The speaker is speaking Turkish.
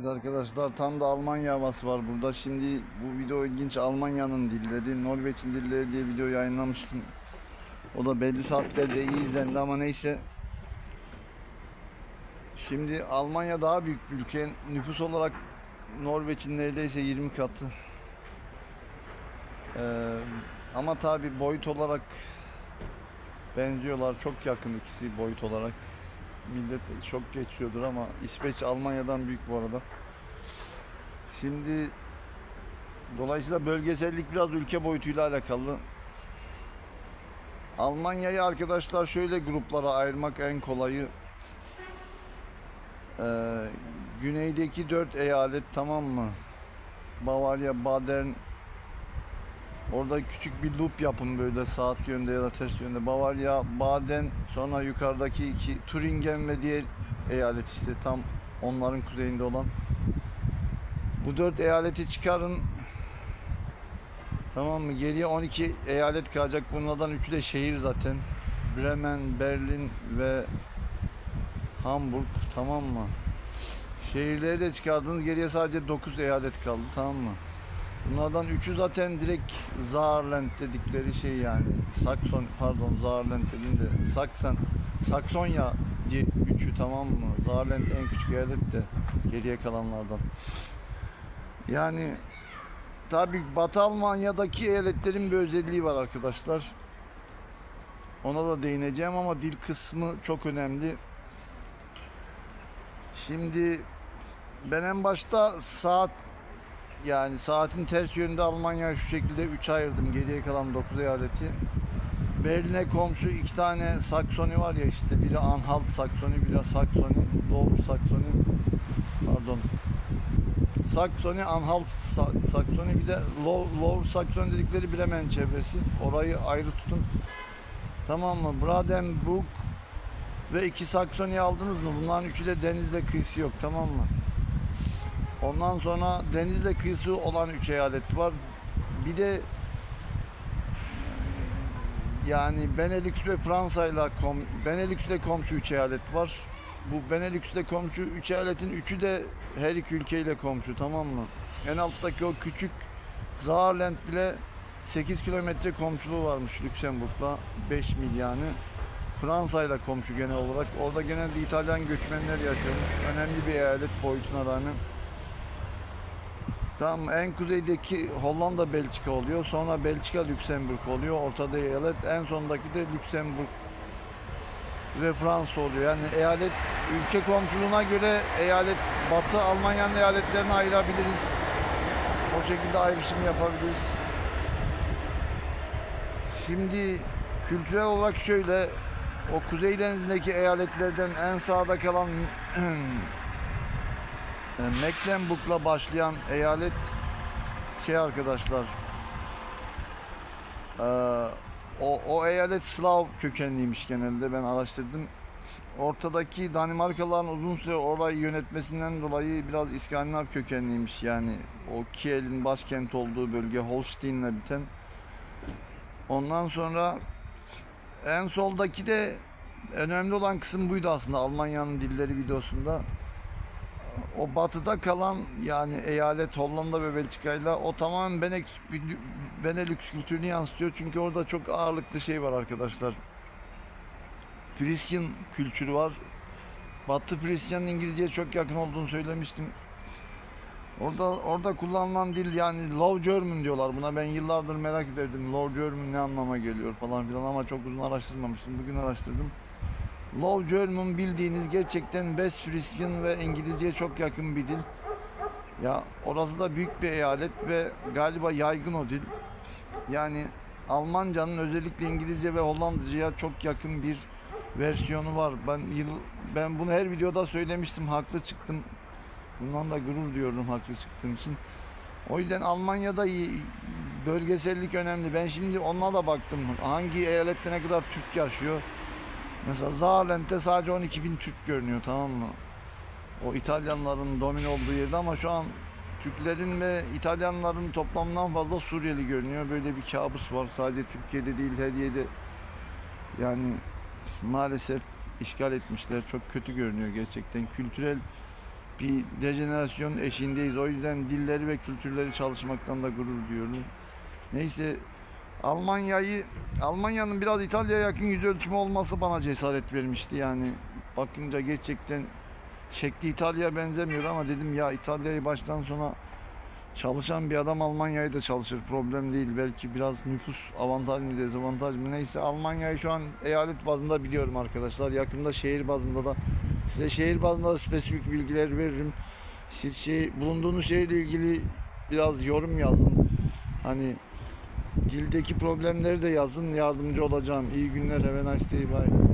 Evet arkadaşlar tam da Almanya havası var burada. Şimdi bu video ilginç Almanya'nın dilleri, Norveç'in dilleri diye video yayınlamıştım. O da belli saatlerde iyi izlendi ama neyse. Şimdi Almanya daha büyük bir ülke. Nüfus olarak Norveç'in neredeyse 20 katı. Ee, ama tabi boyut olarak benziyorlar. Çok yakın ikisi boyut olarak. Millet çok geçiyordur ama İsveç Almanya'dan büyük bu arada. Şimdi dolayısıyla bölgesellik biraz ülke boyutuyla alakalı. Almanya'yı arkadaşlar şöyle gruplara ayırmak en kolayı. Ee, güneydeki dört eyalet tamam mı? Bavarya, Baden, Orada küçük bir loop yapın böyle saat yönde ya da ters yönde. Bavarya, Baden, sonra yukarıdaki iki Turingen ve diğer eyalet işte tam onların kuzeyinde olan. Bu dört eyaleti çıkarın. Tamam mı? Geriye 12 eyalet kalacak. Bunlardan üçü de şehir zaten. Bremen, Berlin ve Hamburg. Tamam mı? Şehirleri de çıkardınız. Geriye sadece 9 eyalet kaldı. Tamam mı? Bunlardan üçü zaten direkt Saarland dedikleri şey yani. Sakson pardon Saarland dedim de Saksan Saksonya diye üçü tamam mı? Saarland en küçük eyalet de geriye kalanlardan. Yani tabi Batı Almanya'daki eyaletlerin bir özelliği var arkadaşlar. Ona da değineceğim ama dil kısmı çok önemli. Şimdi ben en başta saat yani saatin ters yönünde Almanya şu şekilde 3 ayırdım. Geriye kalan 9 eyaleti. Berlin'e komşu iki tane Saksoni var ya işte. Biri Anhalt Saksoni, biri Saksoni, Lower Saksoni. Pardon. Saksoni, Anhalt Sa- Saksoni bir de Low- Lower Saksoni dedikleri Bremen çevresi. Orayı ayrı tutun. Tamam mı? Brandenburg ve iki Saksoni aldınız mı? Bunların üçü de denizle kıyısı yok tamam mı? Ondan sonra denizle kıyısı olan üç eyalet var. Bir de yani Benelux ve Fransa ile kom Benelux'te komşu üç eyalet var. Bu Benelux'te komşu üç eyaletin üçü de her iki ülkeyle komşu tamam mı? En alttaki o küçük Saarland bile 8 kilometre komşuluğu varmış Lüksemburg'la 5 mil yani. Fransa ile komşu genel olarak. Orada genelde İtalyan göçmenler yaşıyormuş. Önemli bir eyalet boyutuna rağmen. Tam en kuzeydeki Hollanda Belçika oluyor. Sonra Belçika Lüksemburg oluyor. Ortada eyalet. En sondaki de Lüksemburg ve Fransa oluyor. Yani eyalet ülke komşuluğuna göre eyalet Batı Almanya'nın eyaletlerini ayırabiliriz. O şekilde ayrışım yapabiliriz. Şimdi kültürel olarak şöyle o Kuzey Denizi'ndeki eyaletlerden en sağda kalan Mecklenburg'la başlayan eyalet şey arkadaşlar e, o, o eyalet Slav kökenliymiş genelde ben araştırdım. Ortadaki Danimarkalıların uzun süre orayı yönetmesinden dolayı biraz İskandinav kökenliymiş yani o Kiel'in başkent olduğu bölge Holstein'le biten. Ondan sonra en soldaki de önemli olan kısım buydu aslında Almanya'nın dilleri videosunda o batıda kalan yani eyalet Hollanda ve Belçika'yla o tamamen Benelux, Benelux kültürünü yansıtıyor. Çünkü orada çok ağırlıklı şey var arkadaşlar. Frisian kültürü var. Batı Frisian'ın İngilizceye çok yakın olduğunu söylemiştim. Orada orada kullanılan dil yani Low German diyorlar buna. Ben yıllardır merak ederdim. Low German ne anlama geliyor falan filan ama çok uzun araştırmamıştım. Bugün araştırdım. Low German bildiğiniz gerçekten West Frisian ve İngilizceye çok yakın bir dil. Ya orası da büyük bir eyalet ve galiba yaygın o dil. Yani Almanca'nın özellikle İngilizce ve Hollandaca'ya çok yakın bir versiyonu var. Ben yıl ben bunu her videoda söylemiştim. Haklı çıktım. Bundan da gurur duyuyorum haklı çıktığım için. O yüzden Almanya'da iyi- bölgesellik önemli. Ben şimdi onlara da baktım. Hangi eyalette ne kadar Türk yaşıyor? Mesela Saarland'de sadece 12 bin Türk görünüyor tamam mı? O İtalyanların domine olduğu yerde ama şu an Türklerin ve İtalyanların toplamından fazla Suriyeli görünüyor. Böyle bir kabus var. Sadece Türkiye'de değil her yerde yani maalesef işgal etmişler. Çok kötü görünüyor gerçekten. Kültürel bir dejenerasyon eşiğindeyiz. O yüzden dilleri ve kültürleri çalışmaktan da gurur duyuyorum. Neyse Almanya'yı Almanya'nın biraz İtalya'ya yakın yüz ölçümü olması bana cesaret vermişti yani. Bakınca gerçekten şekli İtalya'ya benzemiyor ama dedim ya İtalya'yı baştan sona çalışan bir adam Almanya'yı da çalışır. Problem değil. Belki biraz nüfus avantaj mı dezavantaj mı neyse Almanya'yı şu an eyalet bazında biliyorum arkadaşlar. Yakında şehir bazında da size şehir bazında da spesifik bilgiler veririm. Siz şey bulunduğunuz şehirle ilgili biraz yorum yazın. Hani dildeki problemleri de yazın yardımcı olacağım. İyi günler. Have a nice day. Bye.